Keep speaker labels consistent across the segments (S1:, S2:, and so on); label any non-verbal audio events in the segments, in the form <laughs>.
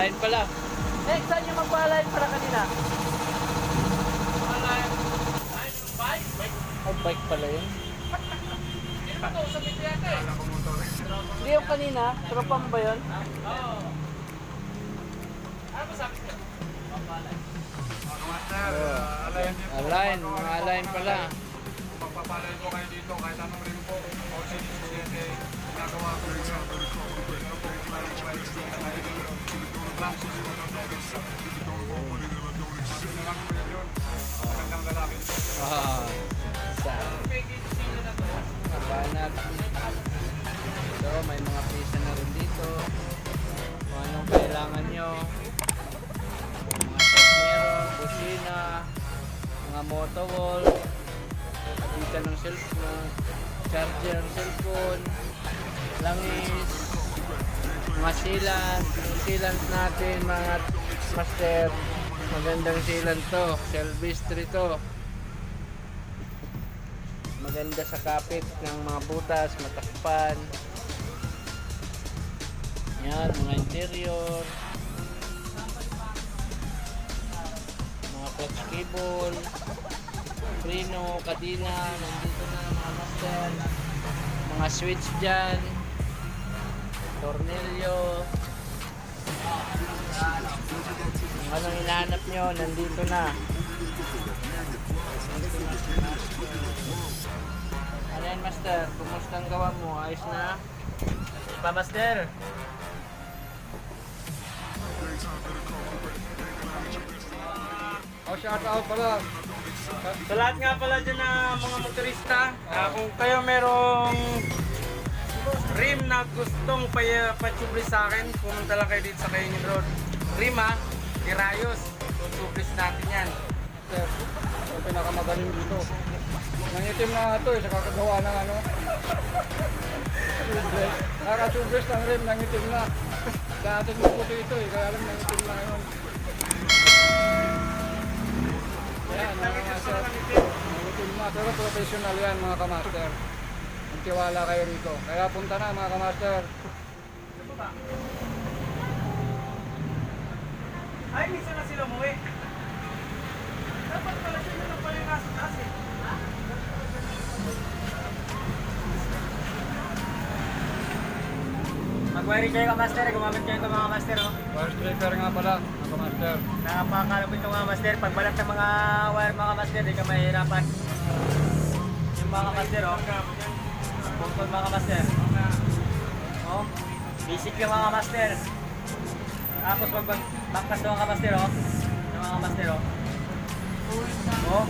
S1: Align pala. Eh, saan yung magpa-align pala kanina?
S2: Align. Ay, bike. Bike.
S1: Oh, bike pala yun.
S2: Hindi naman to, sa video yata eh.
S1: Hindi yung kanina. Tropa mo ba yun?
S2: Oo. Ano ba sabi niya?
S3: Alayan din po.
S1: Align, mga align pala.
S3: Magpapalayan po kayo dito kahit anong rin po. O sige, sige, ginagawa ko rin sa Magandang lalaki.
S1: Ah, sa Kabanat. So, may mga pisa na rin dito. Kung anong kailangan nyo. Mga mirror, kusina, mga moto wall, dito ng cellphone, charger cellphone, langis, yung sealant natin mga master, magandang sealant to, Selvistry to. Maganda sa kapit ng mga butas, matakpan. Yan, mga interior. Mga clutch cable. Preno, kadina, nandito na mga master. Mga switch dyan. Tornilyo. Anong hinahanap nyo, nandito na. Ano yan, Master? Kumusta ang gawa mo? Ayos na? Pa, Master?
S3: O shout out pala.
S2: Sa lahat nga pala dyan na mga motorista, ah, kung kayo merong rim na gustong paya, patublis sa akin, pumunta lang kayo dito sa Canyon Road. Rim ha, Irayos, tutublis natin yan.
S3: Sir, ang pinakamagaling dito. Nangitim na ito eh, sa kakagawa ng ano. Nakatubeless ng rim, nangitim na. Dati mo puti ito eh, kaya lang nangitim na yun. Yan, mga master. Nangitim na, pero professional yan mga kamaster. Magtiwala kayo rito. Kaya punta na mga kamaster.
S2: Ay, minsan na sila umuwi. Dapat pala sila na pala yung nasa taas eh.
S4: Mag-wiring kayo ka master, gumamit kayo ito mga master oh.
S3: Power striker nga pala, mga kamaster.
S4: Nakapakalapit ito mga master, pagbalat ng mga wire mga master, di ka mahirapan. Yung mga master oh. Bungkol mga master. Oh. Basic yung mga master. Tapos pag backpass ng mga master oh. Yung mga master oh. Oh.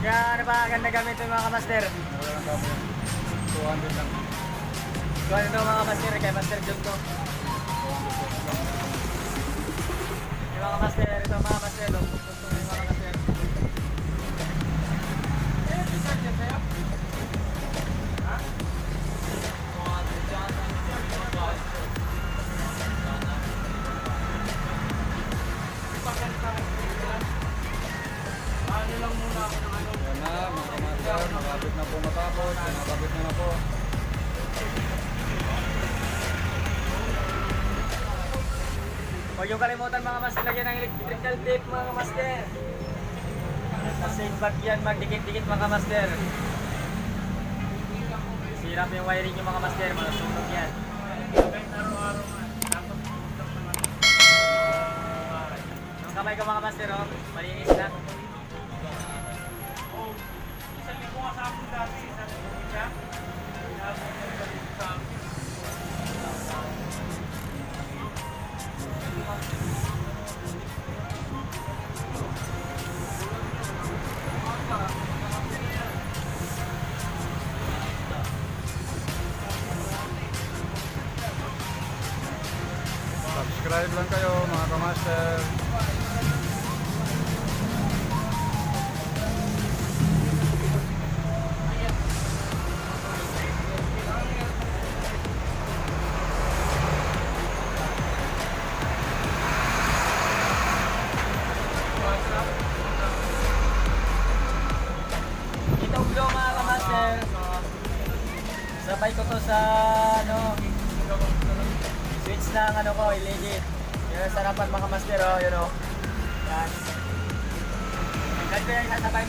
S4: Kaya ano ba ganda gamit yung mga master?
S3: Wala lang kami. 200 lang.
S4: So ano mga master, kay Master John to. Yung mga master, ito mga master, oh. Yung kalimutan mga master, lagyan ng electrical tape mga master. Kasi bag yan, magdikit-dikit mga master. Sirap yung wiring yung mga master, mga sunog yan. Yung kamay ko mga master, oh, malinis na.
S2: Oh, isang linggo nga sa akin dati, siya.
S3: Subscribe lang kayo mga kamaster.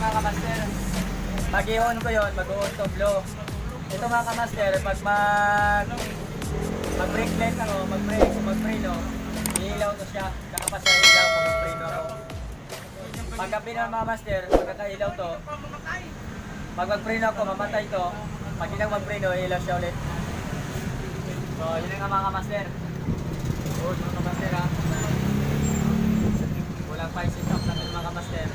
S4: Mga kamaster. Pag i-on ko yun, mag-on to blow. Ito mga kamaster, pag mag mag brake light ako, mag brake, mag brake no, iilaw to siya. Kakapas sa ilaw pag mag brake ako. Pagka pinang mga master, pagkakailaw to, pag mag brake ako, mamatay to. Pag hindi mag brake no, iilaw siya ulit. So, yun nga mga kamaster. Good mga kamaster ha. Walang pa yung stop natin mga kamaster.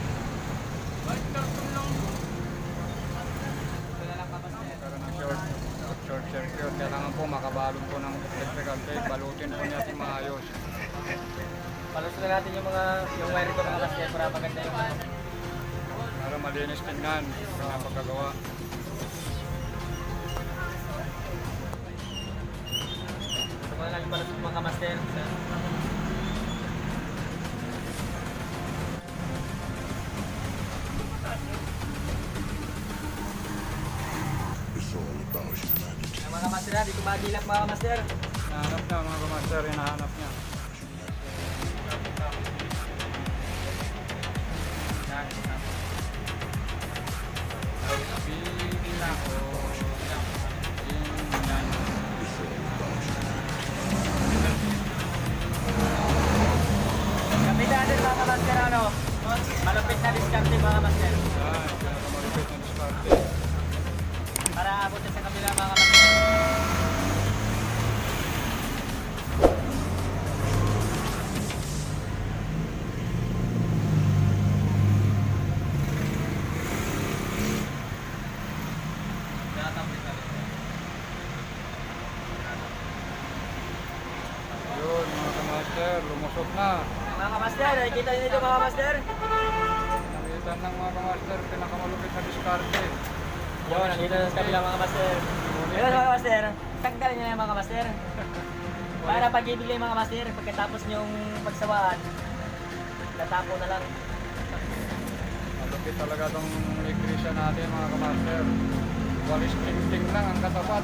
S4: Wala lang kamaster.
S3: Nagkaroon ng short, short circuit. Kailangan po makabalot po ng electrical tape. Balutin po natin maayos.
S4: Palusot na natin yung mga yung wire ko mga kamaster para maganda yung ano.
S3: Para malinis tingnan. Kanya pagkagawa.
S4: Ito ko na lang yung palusot mga kamaster. Ang magilak mga kamaster.
S3: Hinahanap niya mga kamaster. Hinahanap niya. Lumusot na.
S4: Mga kamaster, nakikita niyo dito mga kamaster?
S3: Nakita ng mga kamaster. Pinakamalupit na diskarte.
S4: Yun, nandito na sa kabila mga kamaster. Yun mga kamaster, tanggalin niyo na yung mga kamaster. <laughs> Para pag ibigay mga kamaster, pagkatapos niyong pagsawaan, tatapo na lang.
S3: Malupit talaga itong electrician natin mga kamaster. Walis ting-ting lang ang katapat.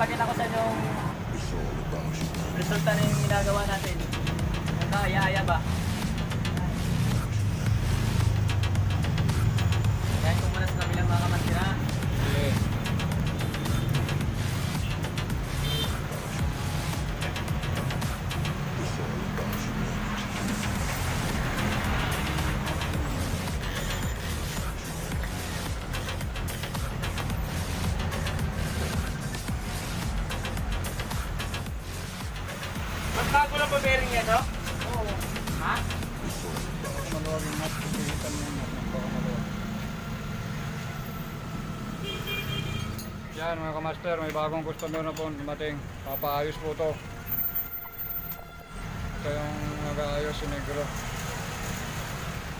S4: Pakita ko sa inyo yung resulta na yung ginagawa natin. Yung kaya-aya ba?
S2: Bago lang ba bearing niya to?
S4: Ha?
S3: Maluwag yung mas pipilitan mo yun. Napakamaluwag. Yan mga kamaster, may bagong customer na po dumating. Papaayos po to. Ito yung nag-aayos si Negro.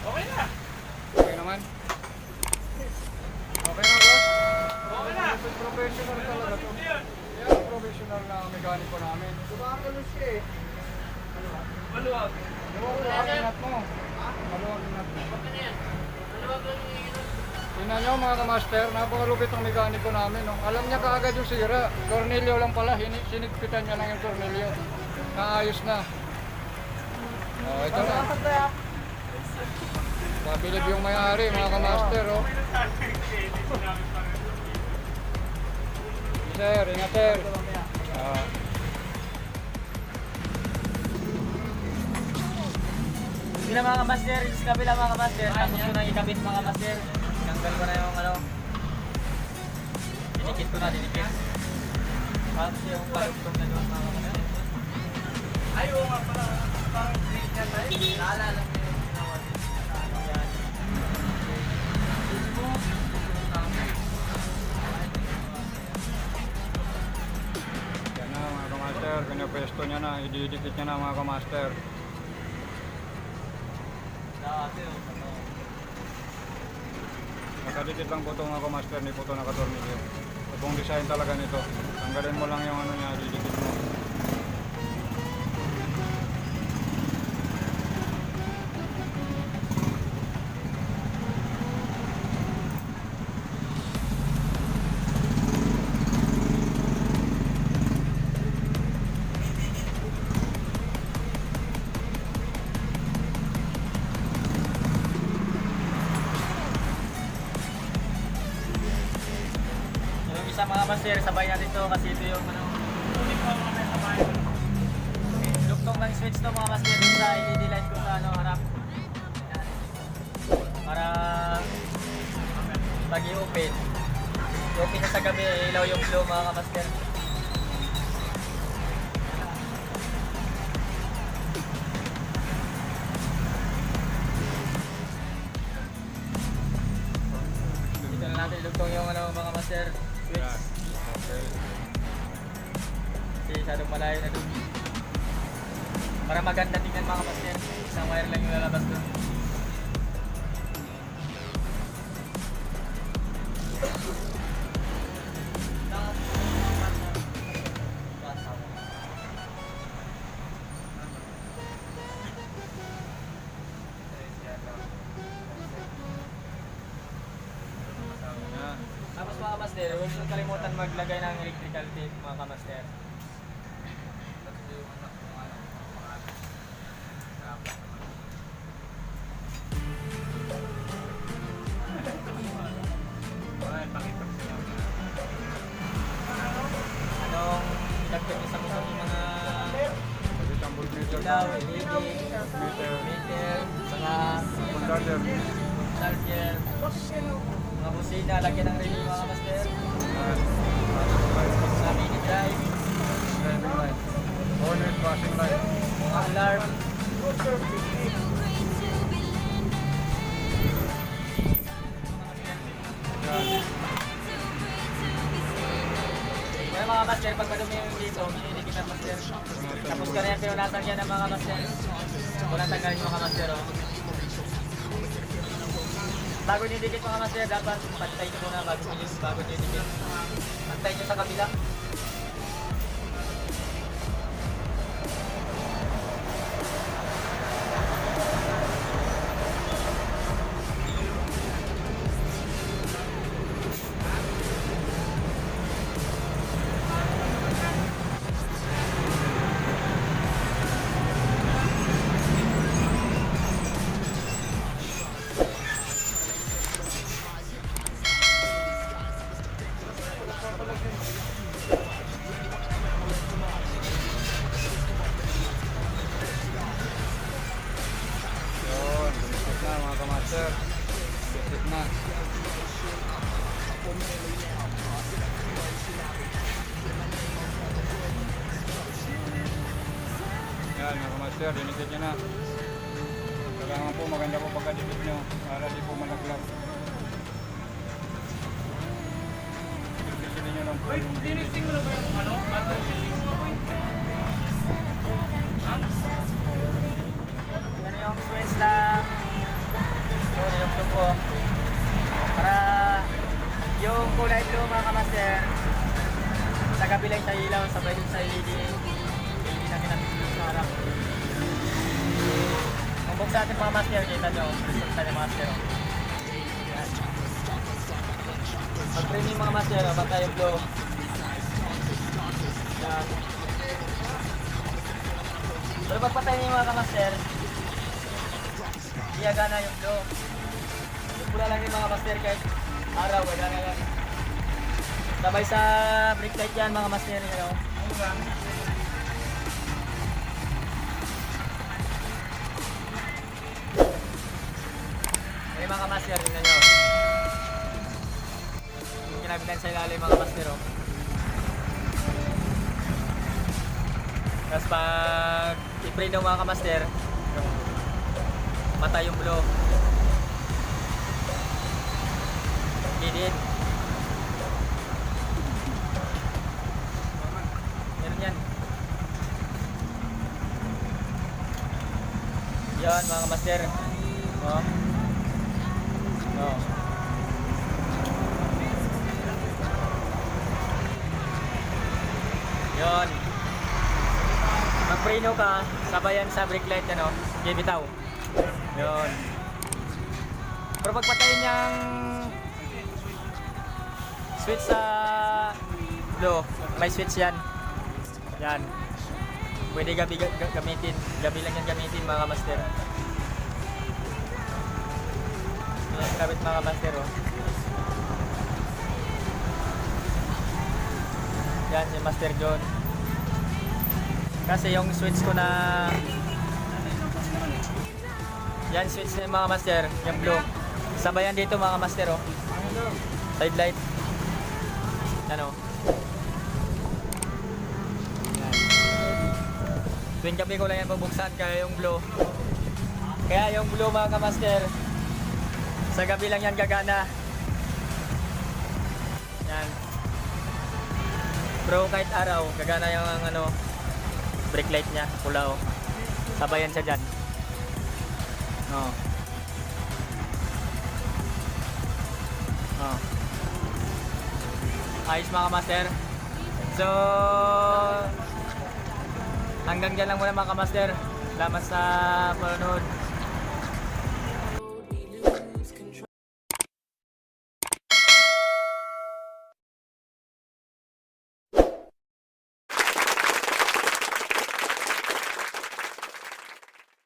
S2: Okay na.
S3: Okay naman? Okay na boss?
S2: Okay na.
S3: Professional talaga to. Yan, professional na mekaniko namin.
S2: Maluwag.
S3: Maluwag ang inat mo. Maluwag ang inat mo. Tingnan nyo mga kamaster, napakalupit ang mekaniko namin. No? Alam niya kaagad yung sira. Tornilyo lang pala, hini- sinigpitan niya lang yung tornilyo. Naayos na. Oh, ito na. Pabilib yung may-ari mga kamaster. Oh. Sir, ingat sir.
S4: Yun na mga kamaster, sa kabila mga kamaster, tapos ko na ikabit mga kamaster. Tanggal ko na yung ano. Dinikit ko na, dinikit. Tapos yung palugtong na doon mga kamaster.
S2: Ay, oo nga pala. Parang green yan tayo.
S4: Naalala ko
S3: pinapwesto niya na, ididikit niya na mga kamaster.
S4: Dati yung ano.
S3: Nakadikit lang po ito mga kamaster, hindi po ito nakatornilyo. Itong design talaga nito. Tanggalin mo lang yung ano niya, didikit mo.
S4: Master, sabay natin to kasi ito yung ano. Duktong ng switch to mga dun sa LED light ko sa ano harap. Para pag i-open, i-open sa gabi, ilaw yung flow mga kamaster. Master, huwag niyong kalimutan maglagay ng electrical tape mga kamaster. Anong ilagay niyo sa mga
S3: voltmeter
S4: ilaw. LED,
S3: Meter.
S4: meter, mga
S3: Charger.
S4: charger, mga busina, lagyan ng relay mga master,
S3: Yan.
S4: mga mini drive,
S3: Driving light. Bonnet, flashing light.
S4: mga alarm. Kaya mga master, pag madumi yung dito, minidikit ang master. Tapos ka na yan, pinunasan yan ng mga master. Walang tanggalin yung mga master, oh. Bago nidikit mga master, dapat pantay nyo muna bago nyo bago nidikit. Pantay nyo sa kabila.
S3: Kamaster, dinikit nyo na. Kailangan po maganda po pagkadikit nyo para di po malaglag. Dinikit nyo lang po yung
S1: Dinisting mo na ba yung ano? Battery settings mo?
S4: Ano yung switch lang. Yung blue ko. Para yung kulay blue mga kamaster, sa kabilang sa ilaw, sabay dun sa LED. LED na kinamit sa harap. Kung buksan natin mga master, kita nyo, resulta ni master. Yan. Pag training mga master, baka yung blue. Yan. Pero pag patay niyo mga kamaster, Iya gana yung. Yung pula lang yung mga master kahit araw, wala na yan. Sabay sa brake light yan mga master, you know. Mga master, tingnan nyo. Yung kinabitan sa ilalim mga master, oh. Tapos pag i-pray ng mga kamaster, mata yung blue. Gidit. Meron yan. Yan mga master. Oh. Oh. Yon. Mag-preno ka, sabayan sa brake light, ano, bitaw. Yun. Pero pag patayin niyang switch sa blue, may switch yan. Yan. Pwede gabi ga- ga- gamitin. Gabi lang yan gamitin mga master. Kabit mga master oh. Yan, si Master John. Kasi yung switch ko na... Yan, switch ni mga master. Yung blue. Sabayan dito mga master, oh. Side light. Yan, oh. Yan. Tuwing gabi ko lang yan bubuksan, kaya yung blue. Kaya yung blue mga master, sa gabi lang yan gagana. Yan. Bro, kahit araw, gagana yung ano, brake light niya, pula oh. Sabayan siya dyan. Oh. Oh. Ayos mga master. So, hanggang dyan lang muna mga master. Salamat sa panonood.